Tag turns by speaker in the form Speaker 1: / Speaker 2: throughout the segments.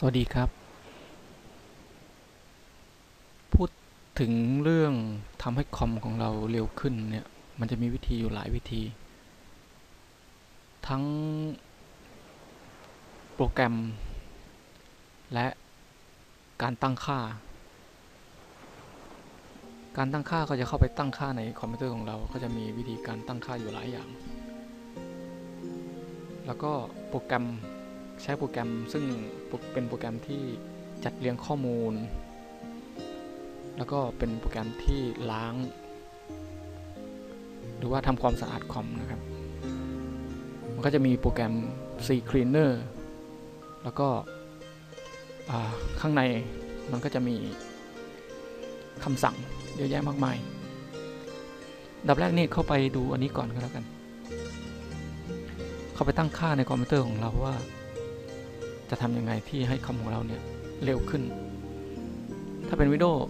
Speaker 1: สวัสดีครับ พูดถึงเรื่องทำให้คอมของเราเร็วขึ้นเนี่ย มันจะมีวิธีอยู่หลายวิธี ทั้งโปรแกรม และการตั้งค่า การตั้งค่าก็จะเข้าไปตั้งค่าในคอมพิวเตอร์ของเรา ก็จะมีวิธีการตั้งค่าอยู่หลายอย่าง แล้วก็โปรแกรม ใช้โปรแกรมซึ่งเป็นโปรแกรมที่จัดเรียงข้อมูล แล้วก็เป็นโปรแกรมที่ล้าง หรือว่าทำความสะอาดคอมนะครับ มันก็จะมีโปรแกรม C Cleaner แล้วก็ข้างในมันก็จะมีคำสั่งเยอะแยะมากมาย ดับแรกนี่เข้าไปดูอันนี้ก่อนก็แล้วกัน เข้าไปตั้งค่าในคอมพิวเตอร์ของเราว่า จะทำยังไงที่ให้คอมของเราเนี่ยเร็วขึ้น ถ้าเป็น Windows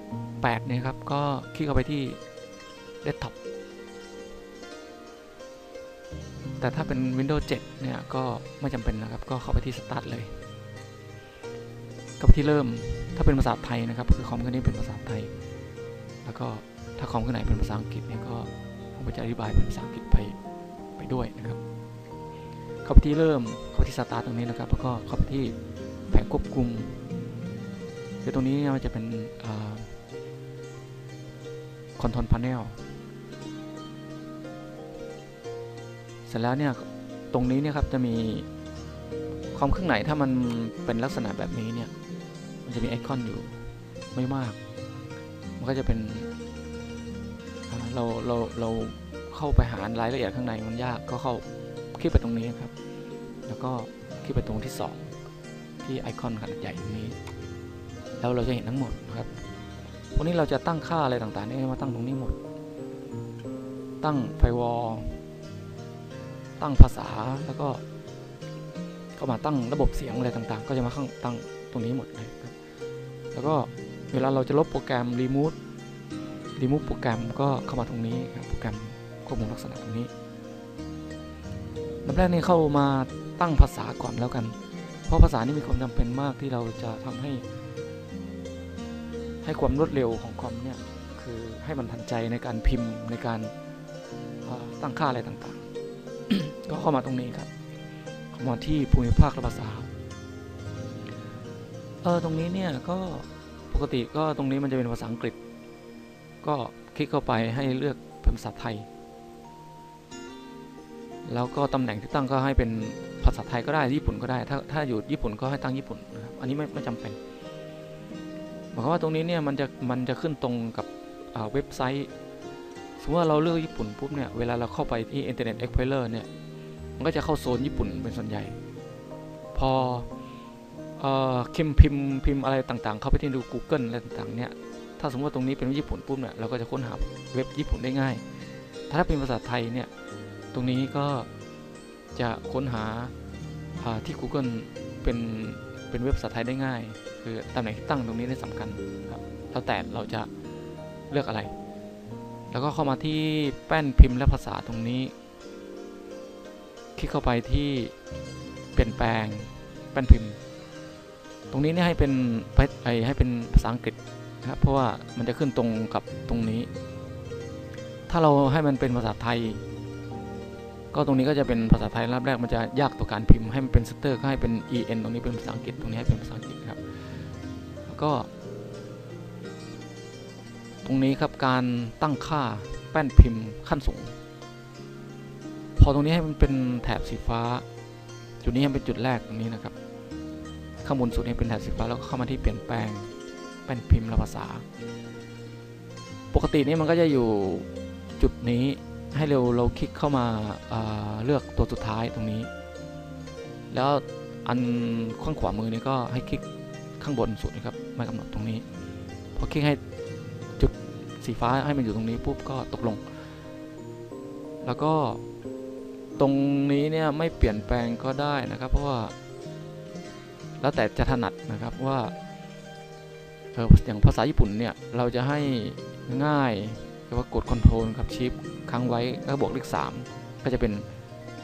Speaker 1: 8เนี่ยครับ ก็คลิกเข้าไปที่ Desktop แต่ถ้าเป็น Windows 7 เนี่ย ก็ไม่จำเป็นนะครับ ก็เข้าไปที่ Start เลย ก็ไปที่เริ่ม ถ้าเป็นภาษาไทยนะครับ คือคอมเครื่องนี้เป็นภาษาไทย แล้วก็ถ้าคอมเครื่องไหนเป็นภาษาอังกฤษเนี่ย ก็ผมจะอธิบายเป็นภาษาอังกฤษไปไปด้วยนะครับ เข้าไปที่เริ่มเข้าไปที่สตาร์ตตรงนี้นะครับ แล้วก็เข้าไปที่แผงควบคุมคือตรงนี้มันจะเป็นคอนโทรลพาร์เนลเสร็จแล้วเนี่ยตรงนี้เนี่ยครับจะมีคอมเครื่องไหนถ้ามันเป็นลักษณะแบบนี้เนี่ยมันจะมีไอคอนอยู่ไม่มาก มันก็จะเป็นเราเราเราเข้าไปหารายละเอียดข้างในมันยากก็เข้า คลิกไปตรงนี้ครับ แล้วก็คลิกไปตรงที่ 2 ที่ไอคอนขนาดใหญ่ตรงนี้ แล้วเราจะเห็นทั้งหมดครับพวกนี้เราจะตั้งค่าอะไรต่างๆนี่มาตั้งตรงนี้หมด ตั้งไฟวอลตั้งภาษาแล้วก็ก็มาตั้งระบบเสียงอะไรต่างๆ ก็จะมาข้างตั้งตรงนี้หมดเลยครับ แล้วก็เวลาเราจะลบโปรแกรมรีมูฟรีมูฟโปรแกรมก็เข้ามาตรงนี้ครับโปรแกรมควบคุมลักษณะตรงนี้ ลำแรกนี่เข้ามาตั้งภาษาก่อนแล้วกัน เพราะภาษานี่มีความจำเป็นมากที่เราจะทำให้ ให้ความรวดเร็วของคอมเนี่ยคือให้มันทันใจในการพิมพ์ในการตั้งค่าอะไรต่างๆ ก็เข้ามาตรงนี้ครับเข้ามาที่ภูมิภาคและภาษาเออตรงนี้เนี่ยก็ปกติก็ตรงนี้มันจะเป็นภาษาอังกฤษ ก็คลิกเข้าไปให้เลือกเป็นภาษาไทย แล้วก็ตำแหน่งที่ตั้งก็ให้เป็นภาษาไทยก็ได้ญี่ปุ่นก็ได้ ถ้าถ้าอยู่ญี่ปุ่นก็ให้ตั้งญี่ปุ่นนะครับอันนี้ไม่ไม่จำเป็นหมายความว่าตรงนี้เนี่ยมันจะมันจะขึ้นตรงกับเว็บไซต์สมมติว่าเราเลือกญี่ปุ่นปุ๊บเนี่ยเวลาเราเข้าไปที่ Internet Explorer เนี่ยมันก็จะเข้าโซนญี่ปุ่นเป็นส่วนใหญ่ พอคิมพิมพิมอะไรต่างๆ เข้าไปที่ดู Google อะไรต่างๆเนี่ยถ้าสมมติว่าตรงนี้เป็นญี่ปุ่นปุ๊บเนี่ยเราก็จะค้นหาเว็บญี่ปุ่นได้ง่าย ถ้าเป็นภาษาไทยเนี่ย ตรงนี้ก็จะค้นหาที่ Google เป็นเป็นเว็บภาษาไทยได้ง่าย คือตำแหน่งที่ตั้งตรงนี้ได้สำคัญครับแล้วแต่เราจะเลือกอะไร แล้วก็เข้ามาที่แป้นพิมพ์และภาษาตรงนี้ คลิกเข้าไปที่เปลี่ยนแปลงแป้นพิมพ์ ตรงนี้นี่ให้เป็นไอให้เป็นภาษาอังกฤษนะครับเพราะว่ามันจะขึ้นตรงกับตรงนี้ ถ้าเราให้มันเป็นภาษาไทย ก็ตรงนี้ก็จะเป็นภาษาไทยรับแรกมันจะยากต่อการพิมพ์ให้มันเป็นสเตอร์ก็ให้เป็น en ตรงนี้เป็นภาษาอังกฤษตรงนี้ให้เป็นภาษาอังกฤษครับแล้วก็ ตรงนี้ครับการตั้งค่าแป้นพิมพ์ขั้นสูง พอตรงนี้ให้มันเป็นแถบสีฟ้า จุดนี้ให้เป็นจุดแรกตรงนี้นะครับ ข้างบนสุดนี้เป็นแถบสีฟ้าแล้วก็เข้ามาที่เปลี่ยนแปลงแป้นพิมพ์และภาษา ปกตินี่มันก็จะอยู่จุดนี้ ให้เร็วเราคลิกเข้ามาเลือกตัวสุดท้ายตรงนี้ แล้วอันข้างขวามือนี้ก็ให้คลิกข้างบนสุดนะครับไม่กำหนดตรงนี้พอคลิกให้จุดสีฟ้าให้มันอยู่ตรงนี้ปุ๊บก็ตกลง แล้วก็ตรงนี้เนี่ยไม่เปลี่ยนแปลงก็ได้นะครับ เพราะว่า แล้วแต่จะถนัดนะครับว่าเอออย่างภาษาญี่ปุ่นเนี่ยเราจะให้ง่ายเรียกว่ากดคอนโทรลกับชิป ค้างไว้แล้วบวกเลข3ก็จะเป็น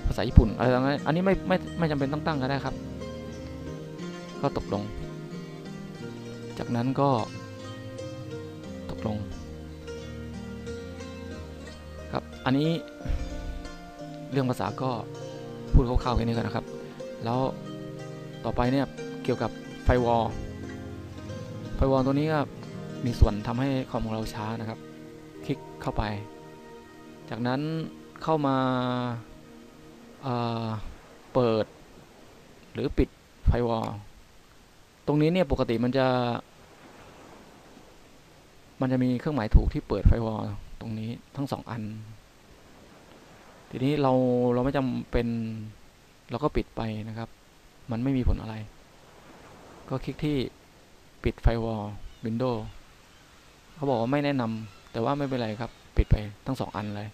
Speaker 1: ภาษาญี่ปุ่นอะไรต่างๆอันนี้ไม่ไม่ไม่จำเป็นต้องตั้งก็ได้ครับ ก็ตกลง จากนั้นก็ตกลง ครับ อันนี้เรื่องภาษาก็พูดคร่าวๆแค่นี้ก่อนนะครับ แล้วต่อไปเนี่ยเกี่ยวกับไฟวอลไฟวอลตัวนี้ก็มีส่วนทำให้คอมของเราช้านะครับ คลิกเข้าไป จากนั้นเข้ามาเอ่อเปิดหรือปิดไฟวอลตรงนี้เนี่ยปกติมันจะ มันจะมีเครื่องหมายถูกที่เปิดไฟวอลตรงนี้ทั้งสองอัน ทีนี้เราเราไม่จำเป็นเราก็ปิดไปนะครับ มันไม่มีผลอะไร ก็คลิกที่ปิดไฟวอลวินโดว์เขาบอกว่าไม่แนะนำ แต่ว่าไม่เป็นไรครับ ปิดไปทั้งสองอันเลย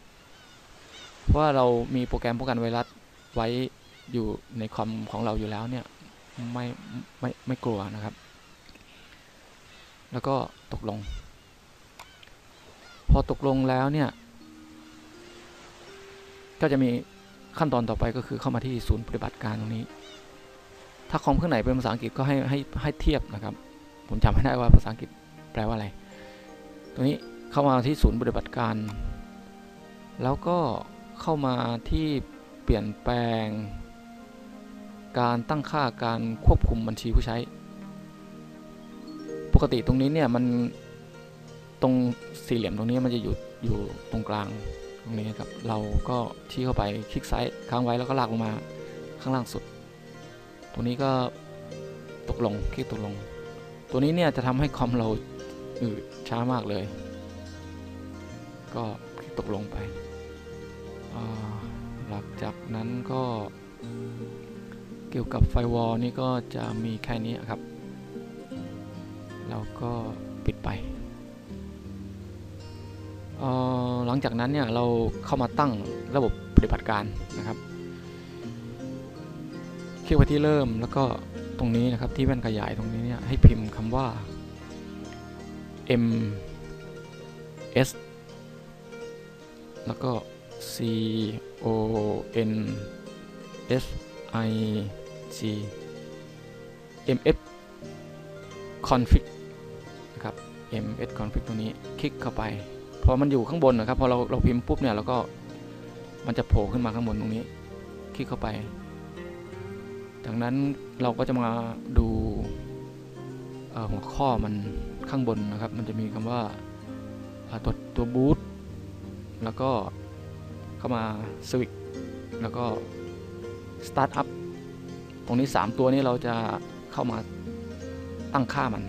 Speaker 1: เพราะว่าเรามีโปรแกรมป้องกันไวรัสไว้อยู่ในคอมของเราอยู่แล้วเนี่ยไม่ไม่ไม่กลัวนะครับ แล้วก็ตกลง พอตกลงแล้วเนี่ย ก็จะมีขั้นตอนต่อไปก็คือเข้ามาที่ศูนย์ปฏิบัติการตรงนี้ ถ้าคอมเครื่องไหนเป็นภาษาอังกฤษก็ให้ให้ให้เทียบนะครับ ผมจำไม่ได้ว่าภาษาอังกฤษแปลว่าอะไร ตรงนี้ เข้ามาที่ศูนย์ปฏิบัติการ แล้วก็เข้ามาที่เปลี่ยนแปลง การตั้งค่าการควบคุมบัญชีผู้ใช้ ปกติตรงนี้เนี่ยมันตรงสี่เหลี่ยมตรงนี้มันจะอยู่อยู่ตรงกลางตรงนี้ครับ เราก็ชี้เข้าไปคลิกซ้ายค้างไว้แล้วก็ลากลงมาข้างล่างสุด ตรงนี้ก็ตกลงคลิกตกลง ตัวนี้เนี่ยจะทำให้คอมเราอืดช้ามากเลย ก็ตกลงไป หลังจากนั้นก็เกี่ยวกับไฟวอลนี่ก็จะมีแค่นี้ครับ เราก็ปิดไป หลังจากนั้นเนี่ยเราเข้ามาตั้งระบบปฏิบัติการนะครับ คลิกไปที่เริ่มแล้วก็ตรงนี้นะครับที่แว่นขยายตรงนี้เนี่ยให้พิมพ์คำว่า M S แล้วก็ C O N F I G M F config นะครับ M S config ตรงนี้คลิกเข้าไป พอมันอยู่ข้างบนนะครับ พอเราเราพิมพ์ปุ๊บเนี่ยเราก็มันจะโผล่ขึ้นมาข้างบนตรงนี้ คลิกเข้าไป จากนั้นเราก็จะมาดูเอ่อหัวข้อมันข้างบนนะครับ มันจะมีคำว่าตัวตัวบูต แล้วก็เข้ามาสวิ c แล้วก็สตาร์ทอัพตรงนี้ 3 ตัวนี้เราจะเข้ามาตั้งค่ามัน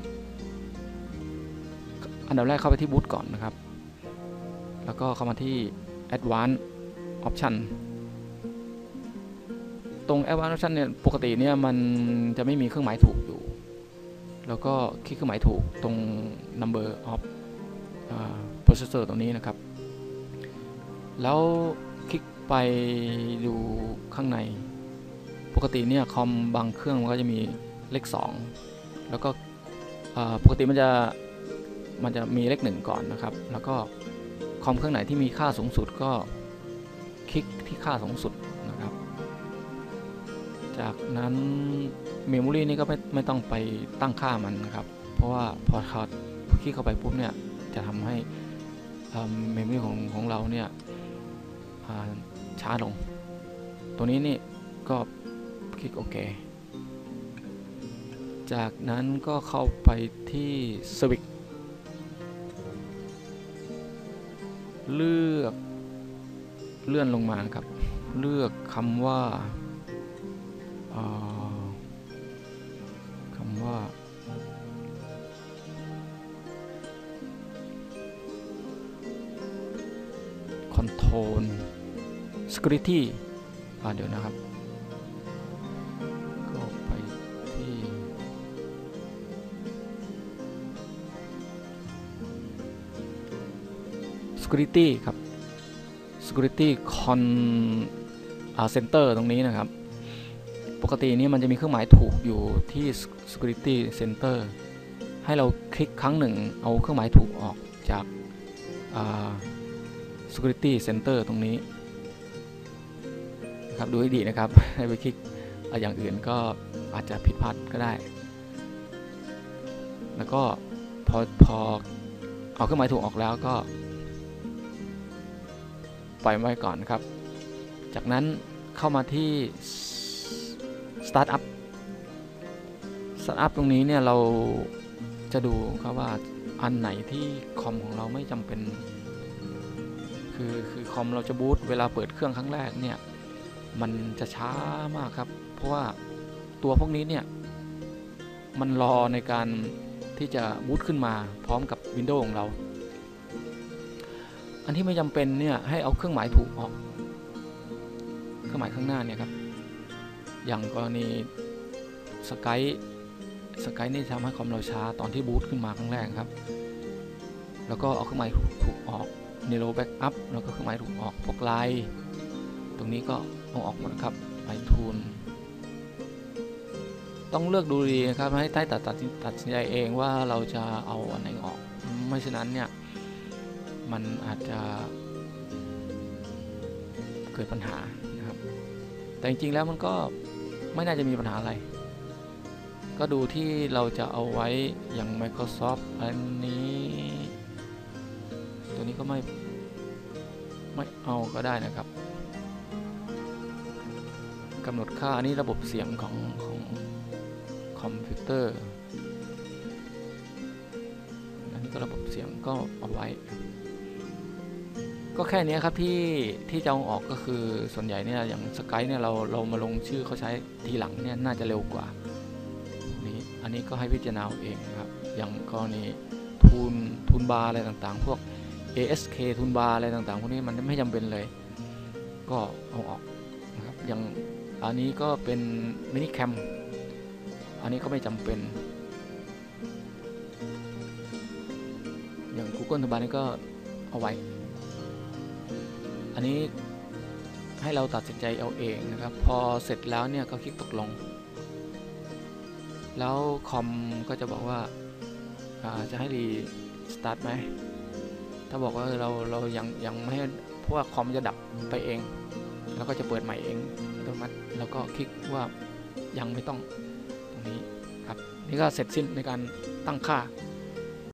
Speaker 1: อันดับแรกเข้าไปที่บูตก่อนนะครับ แล้วก็เข้ามาที่ Advanced Option ตรง Advanced Option เนี่ยปกติเนี่ยมันจะไม่มีเครื่องหมายถูกอยู่ แล้วก็คลิกเครื่องหมายถูกตรง Number of อ่า Processor ตรงนี้นะครับ แล้วคลิกไปดูข้างใน ปกติเนี่ยคอมบางเครื่องมันก็จะมีเลข 2 แล้วก็ปกติมันจะมันจะมีเลข1ก่อนนะครับ แล้วก็คอมเครื่องไหนที่มีค่าสูงสุดก็คลิกที่ค่าสูงสุดนะครับ จากนั้นเมมโมรีนี่ก็ไม่ไม่ต้องไปตั้งค่ามันนะครับ เพราะว่าพอเขาคลิกเข้าไปปุ๊บเนี่ยจะทำให้เมมโมรีของของเราเนี่ย ช้าลง ตัวนี้นี่ก็คลิกโอเค จากนั้นก็เข้าไปที่สวิ c เลือกเลื่อนลงมาครับ เลือกคำว่าคำว่า control security อ่าเดี๋ยวนะครับก็ไปที่ security ครับ security con อ่า center ตรงนี้นะครับ ปกตินี่มันจะมีเครื่องหมายถูกอยู่ที่ security center ให้เราคลิกครั้งหนึ่งเอาเครื่องหมายถูกออกจากา security center ตรงนี้ นะครับ ดูให้ดีนะครับ ให้ไปคลิกอาอย่างอื่นก็อาจจะผิดพลาดก็ได้ แล้วก็พอพอเอาเครื่องหมายถูกออกแล้วก็ปล่อยไว้ก่อนนะครับ จากนั้นเข้ามาที่ Startup Startup ตรงนี้เนี่ยเราจะดูครับว่าอันไหนที่คอมของเราไม่จำเป็น คือคือคอมเราจะบูตเวลาเปิดเครื่องครั้งแรกเนี่ย มันจะช้ามากครับ เพราะว่าตัวพวกนี้เนี่ยมันรอในการที่จะบูตขึ้นมาพร้อมกับ Windows ของเรา อันที่ไม่จำเป็นเนี่ยให้เอาเครื่องหมายถูกออก เครื่องหมายข้างหน้าเนี่ยครับ อย่างกรณีสกายสกายนี่ทำให้คอมเราช้าตอนที่บูตขึ้นมาครั้งแรกครับ แล้วก็เอาเครื่องหมายถูกออกเนโรแบ็กอัพแล้วก็เครื่องหมายถูกออก พวกไลน์ ตรงนี้ก็เอาออกหมดครับไลน์ทูนต้องเลือกดูดีนะครับให้ใต้ตัดตัดตัดสินใจเองว่าเราจะเอาอันไหนออก ไม่เช่นนั้นเนี่ยมันอาจจะเกิดปัญหานะครับ แต่จริงๆแล้วมันก็ไม่น่าจะมีปัญหาอะไร ก็ดูที่เราจะเอาไว้อย่าง Microsoft อันนี้ ตัวนี้ก็ไม่ไม่เอาก็ได้นะครับ กำหนดค่าอันนี้ระบบเสียงของของคอมพิวเตอร์ อันนี้ก็ระบบเสียงก็เอาไว้ ก็แค่นี้ครับที่ที่จะเอาออกก็คือส่วนใหญ่เนี่ยอย่างสกายเนี่ยเราเรามาลงชื่อเขาใช้ทีหลังเนี่ยน่าจะเร็วกว่า นี้อันนี้ก็ให้พิจารณาเอาเองครับ อย่างกรณีทูนทูนบาร์อะไรต่างๆ พวก ASK ทูนบาร์อะไรต่างๆ พวกนี้มันไม่จำเป็นเลย ก็เอาออกนะครับอย่าง อันนี้ก็เป็นมินิแคม อันนี้ก็ไม่จำเป็น อย่าง Google ทูนบานี่ก็เอาไว้ อันนี้ให้เราตัดสินใจเอาเองนะครับ พอเสร็จแล้วเนี่ยก็คลิกตกลง แล้วคอมก็จะบอกว่าจะให้รีสตาร์ทไหม ถ้าบอกว่าเราเรายังยังไม่ให้เพราะว่าคอมจะดับไปเอง แล้วก็จะเปิดใหม่เอง อัตโนมัติ แล้วก็คลิกว่ายังไม่ต้องตรงนี้ครับนี่ก็เสร็จสิ้นในการตั้งค่า